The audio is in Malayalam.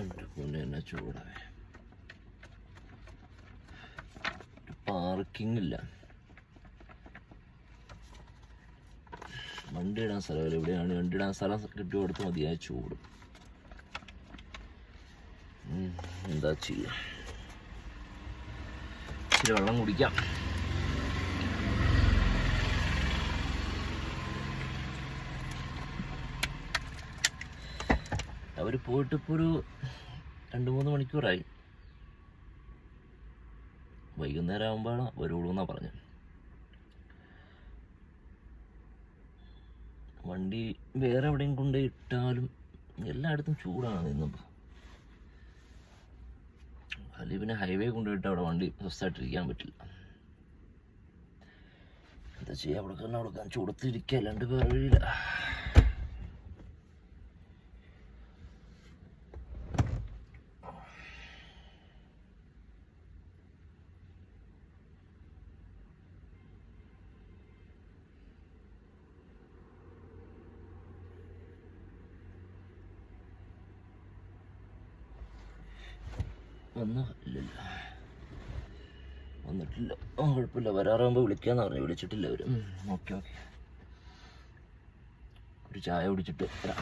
എന്റെ തന്നെ ചൂടാവേ. പാർക്കിംഗ് ഇല്ല. വണ്ടി ഇടാൻ സ്ഥലമില്ല ഇവിടെയാണ് വണ്ടി ഇടാൻ സ്ഥലം കിട്ടി കൊടുത്ത് മതിയായ ചൂട്. എന്താ ചെയ്യുക വെള്ളം കുടിക്കാം. അവർ പോയിട്ട് ഇപ്പോൾ ഒരു രണ്ട് മൂന്ന് മണിക്കൂറായി. വൈകുന്നേരം ആകുമ്പോഴാണ് വരുള്ളൂ എന്നാണ് പറഞ്ഞത്. വണ്ടി വേറെ എവിടെയും കൊണ്ട് ഇട്ടാലും എല്ലായിടത്തും ചൂടാണ് ഇന്നിപ്പോൾ അല്ലെങ്കിൽ പിന്നെ ഹൈവേ കൊണ്ടുപോയിട്ട് അവിടെ വണ്ടി സ്വസ്ഥമായിട്ടിരിക്കാൻ പറ്റില്ല. എന്താ ചെയ്യുക അവിടെ കൊടുക്കാൻ അവിടെ ചൂടത്തിരിക്കുക അല്ലാണ്ട് വേറെ വഴിയില്ല വന്നോ ഇല്ലല്ല വന്നിട്ടില്ല. ആ കുഴപ്പമില്ല. വരാറാകുമ്പോൾ വിളിക്കാന്ന് പറഞ്ഞു. വിളിച്ചിട്ടില്ല അവരും ഓക്കെ ഓക്കെ. ഒരു ചായ കുടിച്ചിട്ട് വരാം.